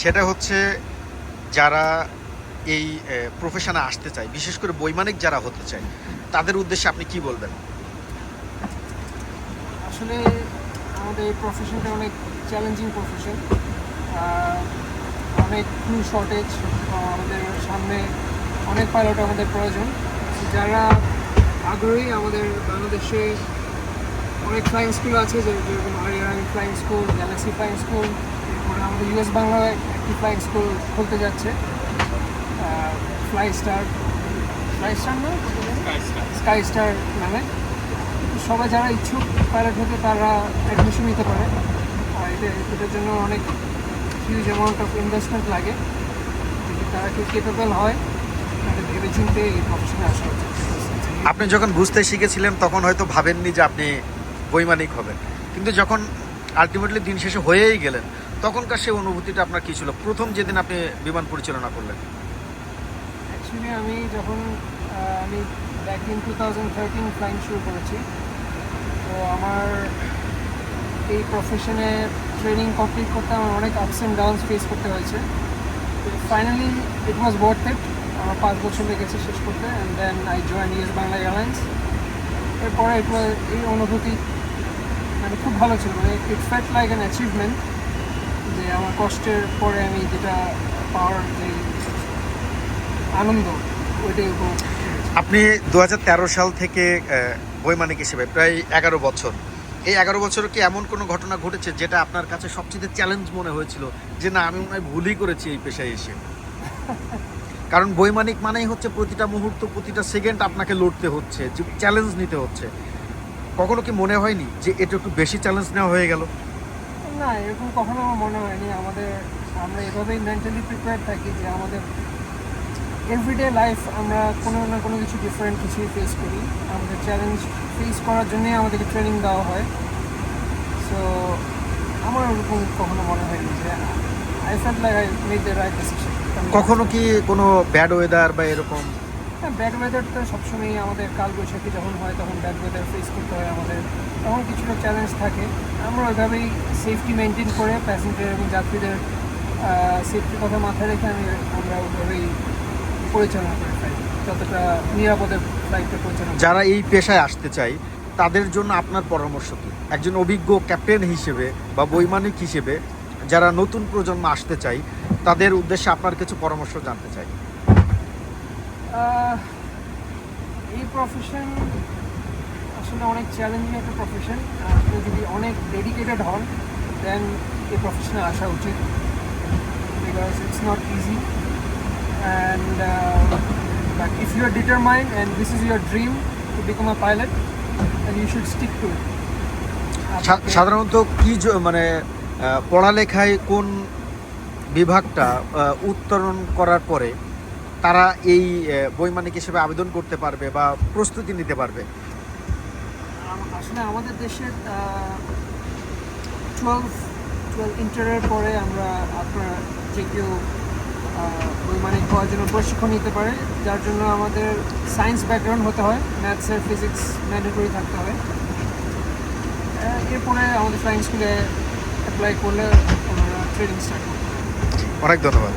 সেটা হচ্ছে যারা এই প্রফেশনে আসতে চায়, বিশেষ করে বৈমানিক যারা হতে চায়, তাদের উদ্দেশ্যে আপনি কি বলবেন? আসলে আমাদের এই প্রফেশনটা অনেক চ্যালেঞ্জিং প্রফেশন অনেক ক্রু শর্টেজ আমাদের সামনে অনেক পাইলট আমাদের প্রয়োজন। যারা আগ্রহী, আমাদের বাংলাদেশে অনেক ফ্লাইং স্কুল আছে, যেরকম Aryan flying school galaxy flying school এরপরে আমাদের ইউএস বাংলায় একটি ফ্লাইং স্কুল খুলতে যাচ্ছে। ফ্লাই স্টার ফ্লাই স্টার না? স্কাই স্টার নামে। সবাই যারা ইচ্ছুক পাইলট হতে তারা অ্যাডমিশন নিতে পারে। আর এটা এটার জন্য অনেক হিউজ অ্যামাউন্ট অফ ইনভেস্টমেন্ট লাগে। যদি তারা কেউ কেপেবল হয়, তাহলে ভেবে চিনতে এই প্রফেশনে আসা উচিত। আপনি যখন বুঝতে শিখেছিলেন, তখন হয়তো ভাবেননি যে আপনি বৈমানিক হবেন। কিন্তু যখন আলটিমেটলি দিন শেষে হয়েই গেলেন তখনকার সেই অনুভূতিটা আপনার কী ছিল? প্রথম যেদিন আপনি বিমান পরিচালনা করলেন? অ্যাকচুয়ালি আমি যখন আমি back in two thousand thirteen flying শুরু করেছি, তো আমার এই প্রফেশনে ট্রেনিং কমপ্লিট করতে আমার অনেক আপস অ্যান্ড ডাউনস ফেস করতে হয়েছে। Finally it was worth it আমার পাঁচ বছর লেগেছে শেষ করতে and then I join US Bangla airlines এরপরে was- এই অনুভূতি মানে খুব ভালো ছিল। মানে it felt like an achievement যে আমার কষ্টের পরে আমি যেটা পাওয়ার যে আনন্দ ওইটাই উপভোগ। আপনি দু হাজার তেরো সাল থেকে বৈমানিক হিসেবে প্রায় এগারো বছর। এই এগারো বছর কি এমন কোনো ঘটনা ঘটেছে যেটা আপনার কাছে সবচেয়ে চ্যালেঞ্জ মনে হয়েছিল যে না আমি মনে হয় ভুলই করেছি এই পেশায় এসে? কারণ বৈমানিক মানেই হচ্ছে প্রতিটা মুহূর্ত প্রতিটা সেকেন্ড আপনাকে লড়তে হচ্ছে চ্যালেঞ্জ নিতে হচ্ছে। কখনো কি মনে হয়নি যে এটা একটু বেশি চ্যালেঞ্জ নেওয়া হয়ে গেল? না, এরকম কখনো আমার মনে হয়নি। আমাদের, আমরা এভাবেই মেন্টালি প্রিপেয়ার থাকি যে আমাদের এভরিডে লাইফ আমরা কোনো না কোনো কিছু ডিফারেন্ট কিছুই ফেস করি। আমাদের চ্যালেঞ্জ ফেস করার জন্যই আমাদেরকে ট্রেনিং দেওয়া হয়। সো আমার ওরকম কখনো মনে হয়নি যে I felt like I made the right decision কখনো কি কোনো ব্যাড ওয়েদার বা এরকম হ্যাঁ ব্যাড ওয়েদার তো সবসময়ই আমাদের কালবৈশাখী যখন হয়, তখন ব্যাড ওয়েদার ফেস করতে হয় আমাদের। তখন কিছুটা চ্যালেঞ্জ থাকে। আমরা ওইভাবেই সেফটি মেনটেন করে প্যাসেঞ্জার এবং যাত্রীদের সেফটির কথা মাথায় রেখে আমি, আমরা ওইভাবেই পরিচালনা করে ফেলি যতটা নিরাপদে ফ্লাইটটা পরিচালনা যারা এই পেশায় আসতে চাই তাদের জন্য আপনার পরামর্শ কি? একজন অভিজ্ঞ ক্যাপ্টেন হিসেবে বা বৈমানিক হিসেবে যারা নতুন প্রজন্ম আসতে চাই তাদের উদ্দেশ্যে আপনার কিছু পরামর্শ জানতে চাই। এই প্রফেশন আসলে অনেক চ্যালেঞ্জিং একটা প্রফেশন আপনি যদি অনেক ডেডিকেটেড হন দেন এই প্রফেশনে আসা উচিত। Because it's not easy and but if you are determined and this is your dream to become a pilot and you should stick to সা- সাধারণত কি মানে পড়ালেখায় কোন বিভাগটা উত্তরণ করার পরে তারা এই বৈমানিক হিসেবে আবেদন করতে পারবে বা প্রস্তুতি নিতে পারবে? আসলে আমাদের দেশের টুয়েলভ টুয়েলভ ইন্টারের পরে আমরা আপনার যে কেউ বৈমানিক হওয়ার জন্য প্রশিক্ষণ নিতে পারে যার জন্য আমাদের সায়েন্স ব্যাকগ্রাউন্ড হতে হয় ম্যাথসের ফিজিক্স ম্যান্ডেটরি থাকতে হয় এরপরে আমাদের ফ্লাইং স্কুলে অ্যাপ্লাই করলে ওনারা ট্রেনিং স্টার্ট অনেক ধন্যবাদ।